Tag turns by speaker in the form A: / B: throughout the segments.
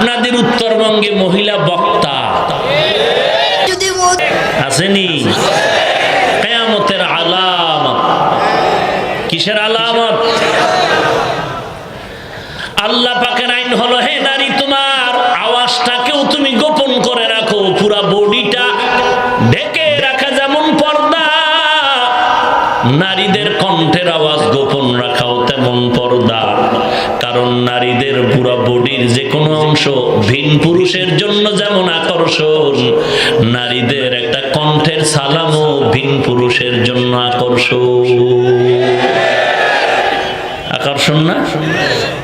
A: আপনাদের উত্তরবঙ্গে মহিলা বক্তা। আসেনি? কেয়ামতের আলামত। কিসের আলামত? আল্লাহ পাকের আইন হলো, হে নারী, তোমার আওয়াজটাকেও তুমি গোপন করে রাখো। কারণ নারীদের পুরা বডির যে কোনো অংশ ভিন পুরুষের জন্য যেমন আকর্ষণ, নারীদের একটা কণ্ঠের সালামও ভিন পুরুষের জন্য আকর্ষণ। আকর্ষণ না?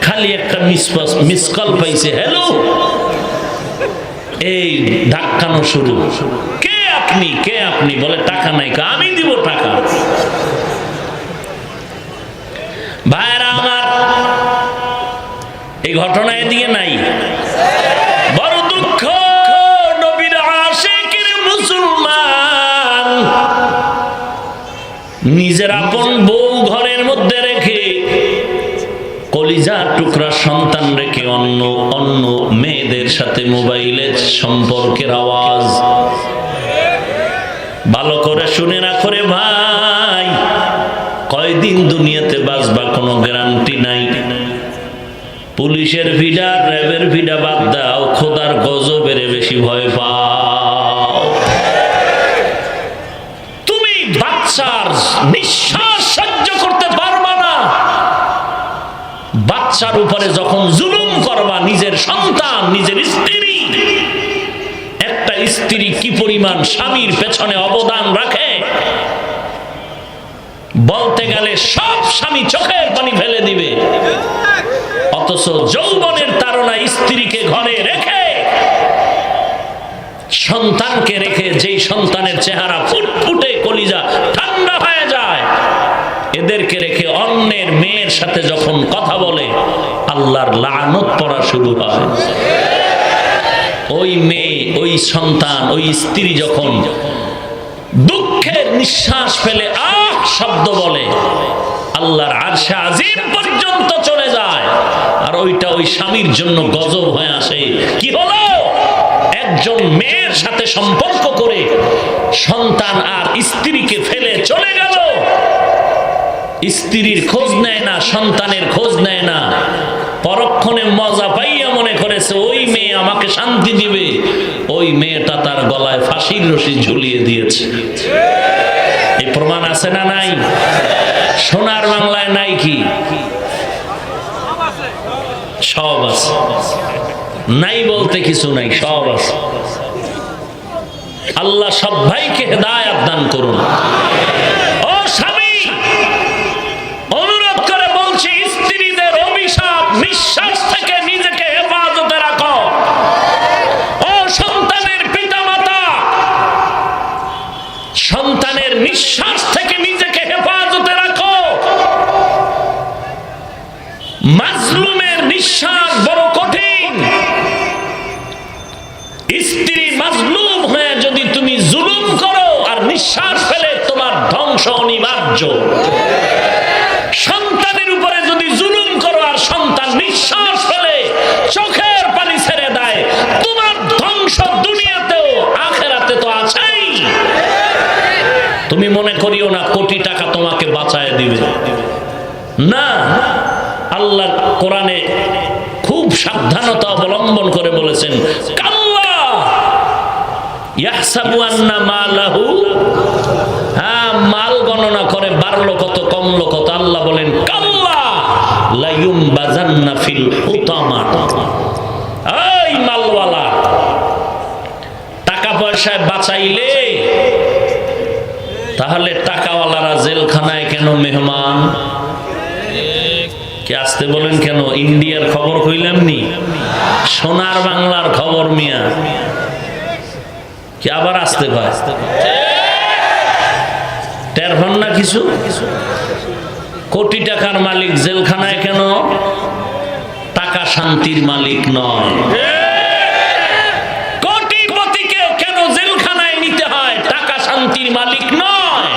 A: খালি একটা মিসপাস মিস কল পাইছে, হ্যালো, এই ধাক্কানো শুরু। কে আপনি? কে আপনি? বলে, টাকা নাই কা? আমি দিব টাকা। ভাইরা আমার এই ঘটনা এদিকে নাই। বড় দুঃখ, নবীর আশেকের মুসলমান। নিজের আপন বউ ঘরের মধ্যে রেখে কলিজা টুকরা সন্তান রেখে অন্য অন্য মেয়েদের সাথে মোবাইলের সম্পর্কের আওয়াজ। ভালো করে শুনে না করে ভাই, কয়দিন দুনিয়াতে বাঁচবা কোনো গ্যারান্টি নাই। পুলিশের ভিডা র্যাবের ভিডা বাদ দাও, খোদার গজবের বেশি ভয় পাও। তুমি বাচ্চার নিঃশ্বাস সহ্য করতে পারবা না। বাচ্চার উপরে যখন জুলুম করবা, নিজের সন্তান, নিজের স্ত্রী, একটা স্ত্রী কি পরিমাণ স্বামীর পেছনে অবদান রাখে? বলতে গেলে সব স্বামী চোখের পানি ফেলে দিবে। অথচ যৌবনের তারা স্ত্রীকে ঘরে রেখে, সন্তানকে রেখে যেই সন্তানের চেহারা ফুটফুটে কলিজা ঠান্ডা হয়ে যায়, এদেরকে রেখে অন্যের মেয়ের সাথে যখন কথা বলে, আল্লাহর লানত পড়া শুরু হয়। ওই মেয়ে, ওই সন্তান, ওই স্ত্রী যখন দুঃখের নিঃশ্বাস ফেলে আহ শব্দ বলে, আল্লাহর আরশে আজিম পর্যন্ত চলে যায় আর ওইটা ওই স্বামীর জন্য গজব হয়ে আসে। কি হলো? একজন মেয়ের সাথে সম্পর্ক করে সন্তান আর স্ত্রীকে ফেলে চলে গেল। স্ত্রীর খোঁজ নেয় না, সন্তানের খোঁজ নেয় না। পরক্ষণে মজা পাইয়া মনে করেছে, ওই মেয়ে আমাকে শান্তি দিবে। ওই মেয়েটা তার গলায় ফাঁসির রশি ঝুলিয়ে দিয়েছে। এই প্রমাণ আছে না নাই? সোনার বাংলায় নাই কি? সব আছে। নাই বলতে কিছু নাই, সব আছে। আল্লাহ সব ভাইকে হেদায়াত দান করুন। ও স্বামী, অনুরোধ করে বলছি, স্ত্রীদের অভিশাপ, নিঃশ্বাস থেকে নিজেকে হেফাজতে রাখো ও সন্তানের পিতামাতা সন্তানের নিঃশ্বাস থেকে নিজেকে হেফাজতে রাখো নিঃশ্বাস বড় কঠিন। স্ত্রী মাজলুম হয়ে যদি তুমি জুলুম করো আর নিঃশ্বাস ফেলে তোমার ধ্বংস অনিবার্য। সন্তানের উপরে যদি জুলুম করো আর সন্তান নিঃশ্বাস ফেলে, চোখের পানি ছেড়ে দেয়, তোমার ধ্বংস দুনিয়াতেও, আখেরাতে তো আছেই। তুমি মনে করিও না, কোটি টাকা তোমাকে বাঁচায় দিবে। না, আল্লাহ কোরআনে সাবধানতা অবলম্বন করে বলেছেন হ্যাঁ মাল গণনা করে বাড়লো কত কত। আল্লাহ বলেন মালওয়ালা, টাকা পয়সায় বাঁচাইলে তাহলে টাকাওয়ালারা জেলখানায় কেন মেহমান? কে আসতে বলেন কেন? ইন্ডিয়ার খবর কইলাম নি সোনার বাংলার খবর মিয়া। কি আবার আসতে পায় টের হন না কিছু? কোটি টাকার মালিক জেলখানায় কেন? টাকা শান্তির মালিক নয়। কোটিপতিকে কেন জেলখানায় নিতে হয়? টাকা শান্তির মালিক নয়।